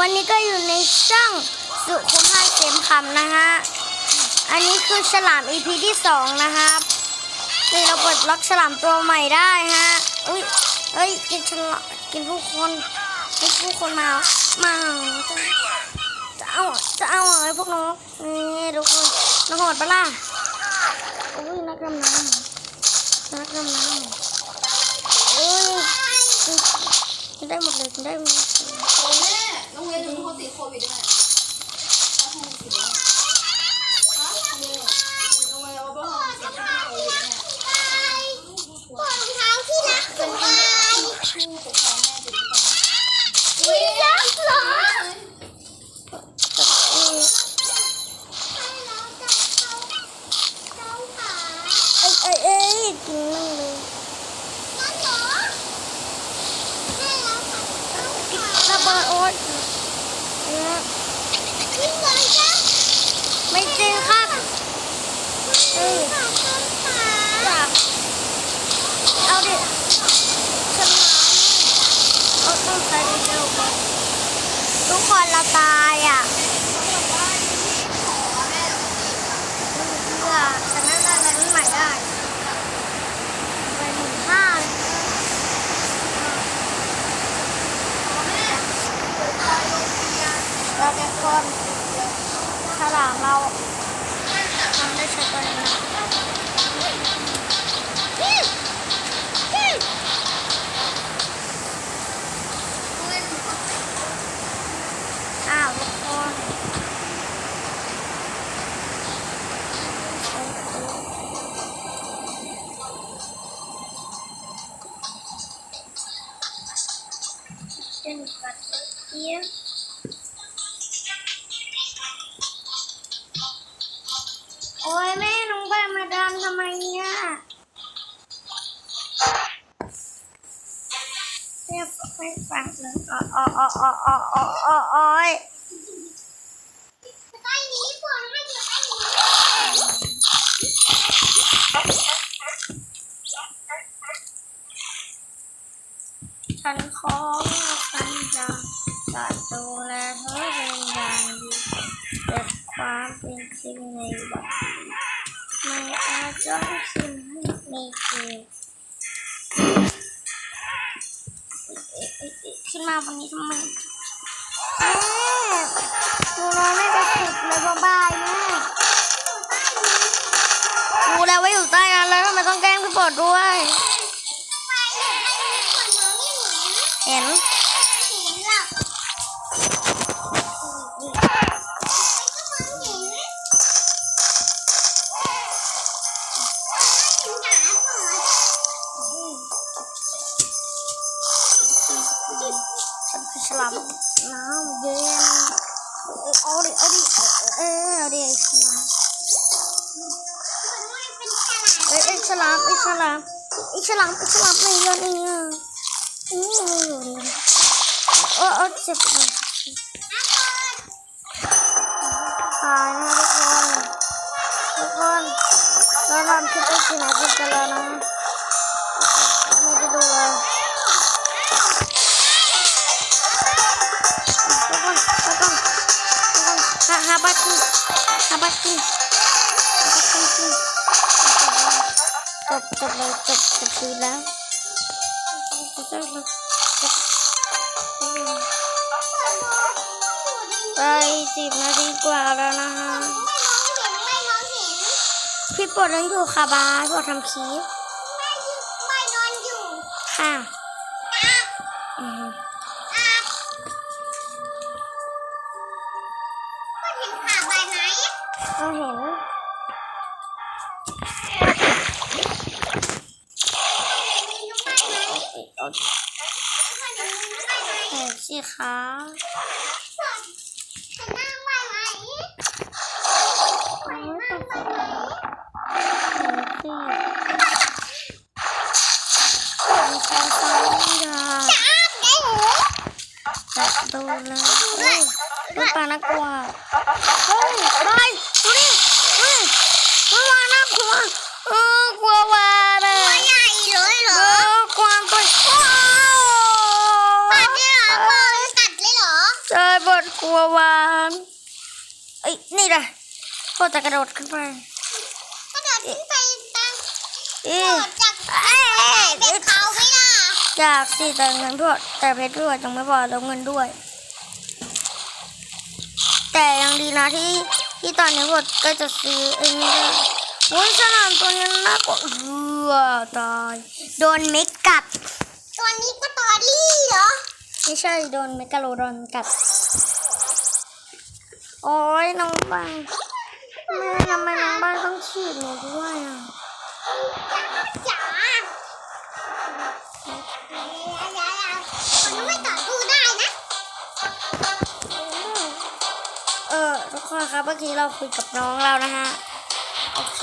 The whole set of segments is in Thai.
วันนี้ก็อยู่ในช่องสุขุมภาพเสียมคำนะฮะ อันนี้คือฉลาม EP ที่สองนะครับนี่เราเปิดล็อกฉลามตัวใหม่ได้ฮะอุ้ยเอ้ยกินฉลามกินผู้คนให้ผู้คนมา มาจะจะเอาจะเอาอะไอ้พวกนกนี่ทุกคนนกโหดปะล่ะอุ้ยนักดำน้ำนักดำน้ำอุ้ยได้หมดเลยได้หมด วิดไาโควิดด้วบาสิไดทั้งเท้าที่รักบายไปกครองแม่จะดีกว่าที่รักเอ้ยเอ้ยกินมั่งเลยระเบิดโอ๊ต เนี่ยไม่จริงครับเอออยากเอาดิฉันมาเอาต้องใช้เร็วๆก่อนทุกคนเราตายอะเพื่อฉันน่าจะเล่นใหม่ได้ไปหนึ่งห้าเลยเราเป็นคนฉลาเราทำได้ใช้ตัวนี้นะอ้าวทุกคนเป็นกัดเตี้ย โอ้ยแม่หน้องไปมาดามทำไมเนี่ยเรียบไปฟังเลยอ๋ออ๋ออ๋ออ๋ออ๋ออ๋ออ๋อยฉันขอฉันจะจัดดูแลเธอเป็นอย่างดีเก็บความเป็น จริงในวันนี้ไม่อาจจะสิ้นให้ไม่เกิดขึ้นมาวันนี้ทำไมแม่หนูนอนไม่กระสุดเลยบ๊ายบายแม่รู้แล้วว่าอยู่ใต้นั้นแล้วทำไมต้องแกล้งพี่ปอดด้วย เห็น ลามไอ้ฉลามไอ้ฉลามไม่ยอมไอ้เนี่ยอืมเออเออเจ็บเลยตายนะทุกคนทุกคนเราทำคลิปไปกี่นาทีกันแล้วนะไม่ได้ดูเลยทุกคนทุกคนทุกคนหาหาบัตรกินหาบัตร บจบเลยจบจบคืนแล้วจบจบเลยจบไปสิบนาทีกว่าแล้วนะฮะพี่ปวดยังอยู่ค่ะบาสปวดทำคลิปค่ะอือฮึเราเห็นขาใบไหมเห็นสิ คะ เจอบทกลัววางเอ้ยนี่เลยพ่อจะกระโดดขึ้นไปกระโดดขึ้นไปตามอีโดดจากเอ้ยเอ้ยเป็นเขาไม่ล่ะอยากสิแต่เงินด้วยแต่เพชรด้วยยังไม่พอแล้วเงินด้วย แต่ยังดีนะที่ที่ตอนนี้บทก็จะซื้อเองได้โอ้ยฉลามตัวนี้น่ากลัวเอือตายโดนเมกกัดตัวนี้ก็ตอรี่เหรอ ไม่ใช่โดนเมกาโลดอนกัด โอ้ยน้องบางแม่ทำไมน้องบางต้องฉีดหนูด้วยอะจ๋ามันไม่ต่อสู้ได้นะ เออทุกคนครับเมื่อกี้เราคุยกับน้องเรานะฮะ โอเค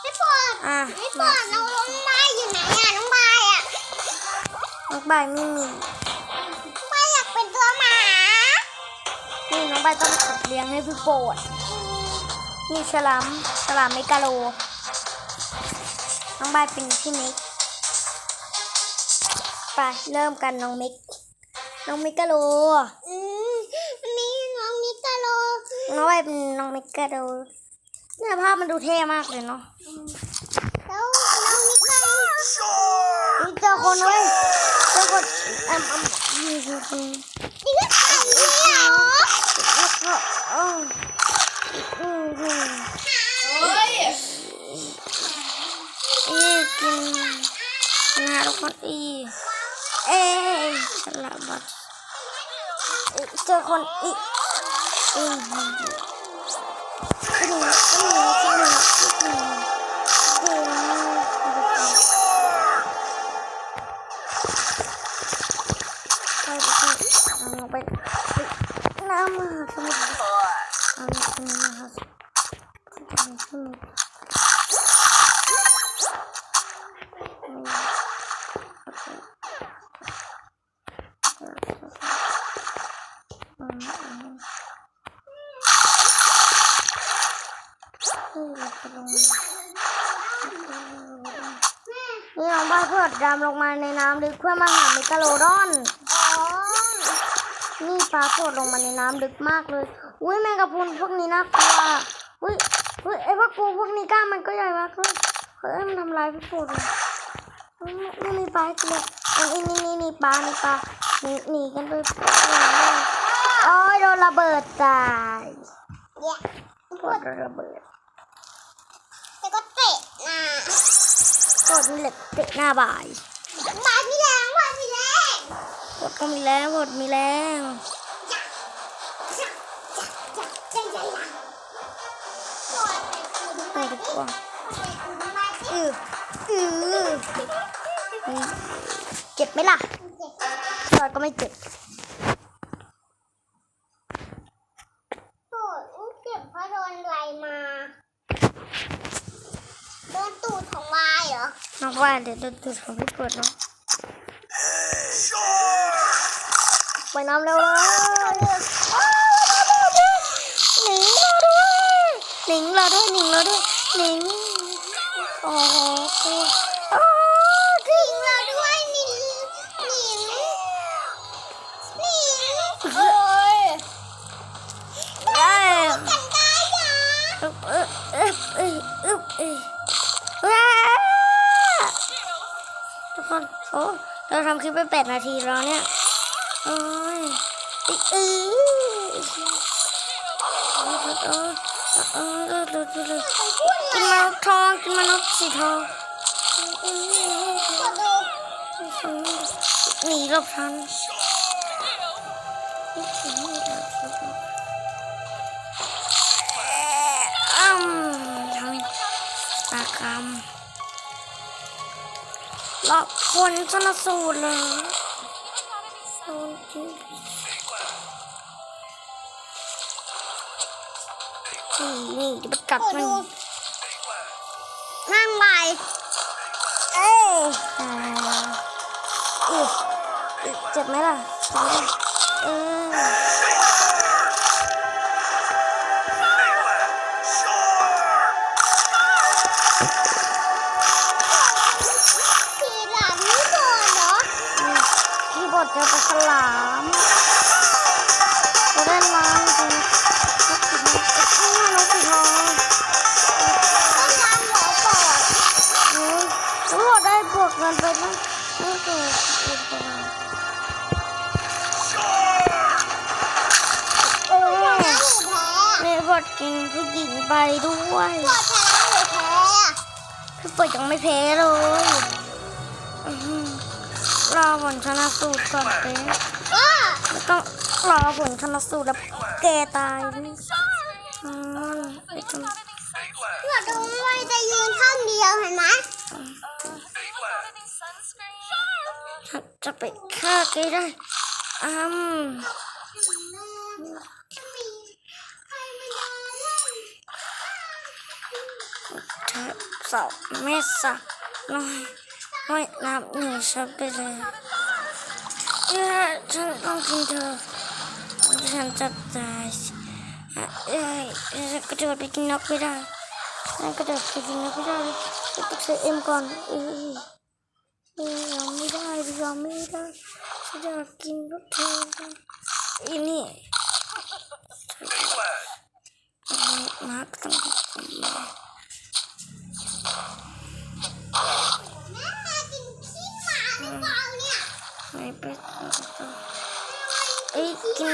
ไม่ปวดอะไม่ปวดน้องน้องไม้อยู่ไหนอะน้องไม้อะน้องบายไม่มี นี่น้องบายต้องขัดเลี้ยงให้พี่โปรดนี่ฉลามฉลามเมกาโล น้องบายเป็นพี่มิกไปเริ่มกันน้องมิก น้องเมกาโลอืมมีน้องมิกาโล น้องบายเป็นน้องเมกาโลเนี่ยภาพมันดูเท่มากเลยเนาะแล้วน้องมิกาโลนี่เจอคนเว้ยเจอคนอืมอืมนี่ คือคนนี่ก็ตายแล้วเหรอแล้วก็อืมอืมอืมเฮ้ยอีกินกินหาทุกคนอีเอ้ยฉลาดบัดอีเจอคนอีกอ นี่น้องบ้าเพื่อดำลงมาในน้ำลึกเพื่อมาหาเมกาโลดอนอ๋อนี่ปลาโผล่ลงมาในน้ำลึกมากเลย อุ้ยแมงกะพรุนพวกนี้น่ากลัว อุ้ยอุ้ยไอ้พวกกูพวกนี้กล้ามมันก็ใหญ่มากเลยเฮ้ยมันทำลายพี่โผล่เลยอุ๊ยนี่มีปลาให้กินเลยนี่นี่นี่นี่ปลานี่ปลาหนีหนีกันไปโอ้ยโดน ระเบิดตายเดี๋ยวโดนระเบิดแล้วก็เตะหน้าโดนเหล็กเตะหน้าบ่ายบาพี่แรงบาพี่แรงบดก็มีแรงบดมีแรงจักจักจักจักจักจักปวดไปคุณไปดีกว่าไปคุณมาอืออืออืมเจ็บไหมล่ะเจ็บตอนก็ไม่เจ็บ ปวดเจ็บเพราะโดนอะไรมา โดนตูดของวาย เหรอน้องว่าเดี๋ยวดูดของพี่เปิดเนาะไปน้ำเร็วเลยหนิงเราด้วยหนิงเราด้วยหนิงเราด้วยหนิงโอ้โหกลัวอ้าวหนิงเราด้วยหนิงหนิงหนิงเฮ้ยเอ้กันได้เออึ๊บอึ๊บอึ๊บอึ๊บ เราทำคลิปไปแปดนาทีแล้วเนี่ยโอ้ยอีอือโอ้อ้ยโอ้ยโอ้ยโอ้ยโอ้ยโอ้ยกินมนุษย์ทองกินมนุษย์สีทองหนีหลบทัน คนชนสูตรเลยโอ้ยนี่นี่จะไปกัดมันนั่งไปเอ้ยตายอีกอีกเจ็บไหมล่ะเจ็บไหมล่ะเออ ฉลามเราได้ล้าจริงเราติดมันอู้เราติดทองต้องล้างหัวปอดเฮ้ยวดได้บวกเงินไปตั้งตั้งเกือบสิบกว่าเออมีวทเก่งผู้หญิงไปด้วยพี่เปิดยังไม่แพ้เลย รอผลชนะสูตรก่อนเต้ต้องรอผลชนะสูตรแล้วแกตายด้วยอืมไปทำปวดตรงไว้จะยืนข้างเดียวเห็นไหมจะไปฆ่าแกได้อืมจะมีใครมายาเสาเมสสาวน้อย ไม่นับหนีฉันไปเลยเอ้ยฉันต้องกินเธอฉันจะตายเอ้ยฉันกระโดดไปกินนกไม่ได้ฉันกระโดดไปกินนกไม่ได้ต้องใช้เอ็มก่อนเอ้ยเอ้ยยอมไม่ได้ยอมไม่ได้ฉันจะกินนกเธออีนี่มาร์กต้องกิน ไม่ไปเอ้ยกิน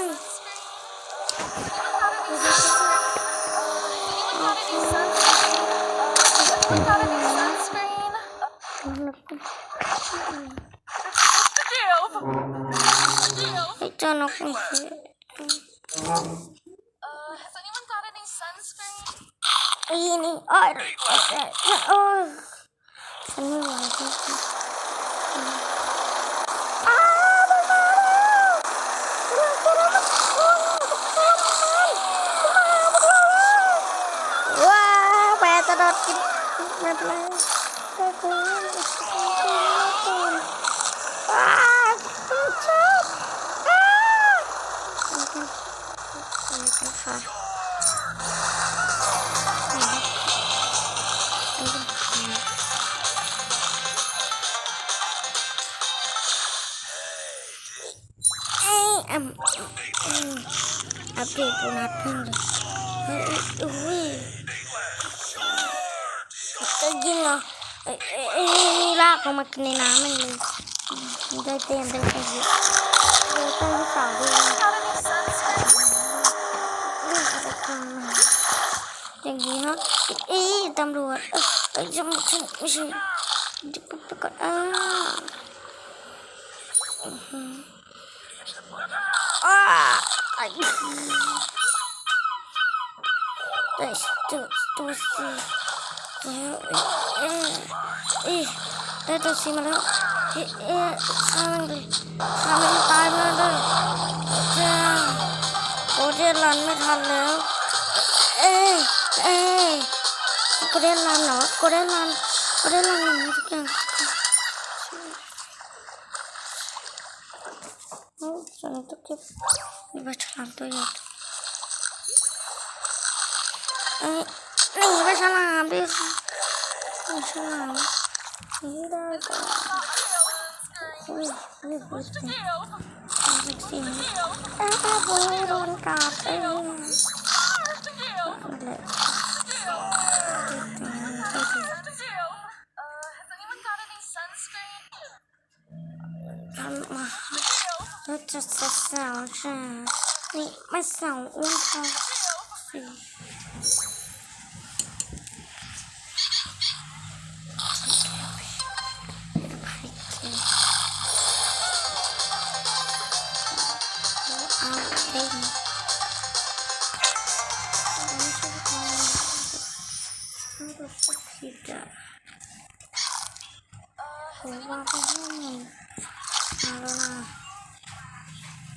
น กเอาไปใจไม่ดีเอ้ อัปเดตโบนัสเพิ่มเลยเฮ้ยอุ้ยจะยิงเหรอเอ้ยนี่ลากลงมาในน้ำมันเลยได้เต็มได้เต็มเลยอะเตั้งที่สาวด้วยเรื่องอะไรกันอย่างนี้ฮะเอ๊ะตำรวจเอ้ยยจะไม่ใช่ไม่ใช่เดี๋ยวไปก่อนอ่าอื้อหืออ่า ไอ้ตัวตัวตัวสีแล้เอ๊ะเอ๊ะได้ตัวสีมาแล้วเอ๊ะอะฆ่ามันเลยฆ่ามันตายมาเลยจ้าโอ้เดนรันไม่ทันแล้ว เอ้ยเอ้ยกูเดนรันเหรอกูเดนรันกูเดนรันหนูทุกอย่างโอ้ฉันต้องเก็บมีปลาฉลามตัวใหญ่เอ้ยหนีปลาฉลามดิค่ะปลาฉลามหนีได้ก่อนโอ้ยโอ้ยโอ้ยเสียง เสียงอ้าวโอ้ยโดนกัดเอ้ยนั่นแ36你们上我上谁？我忘了你，好了。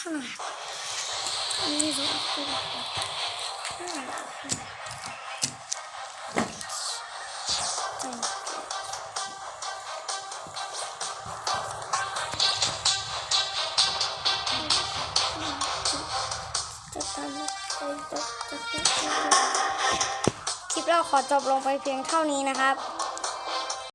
อนนี่ขนาดนี่รู้สึกคลิปเราขอจบลงไปเพียงเท่านี้นะครับ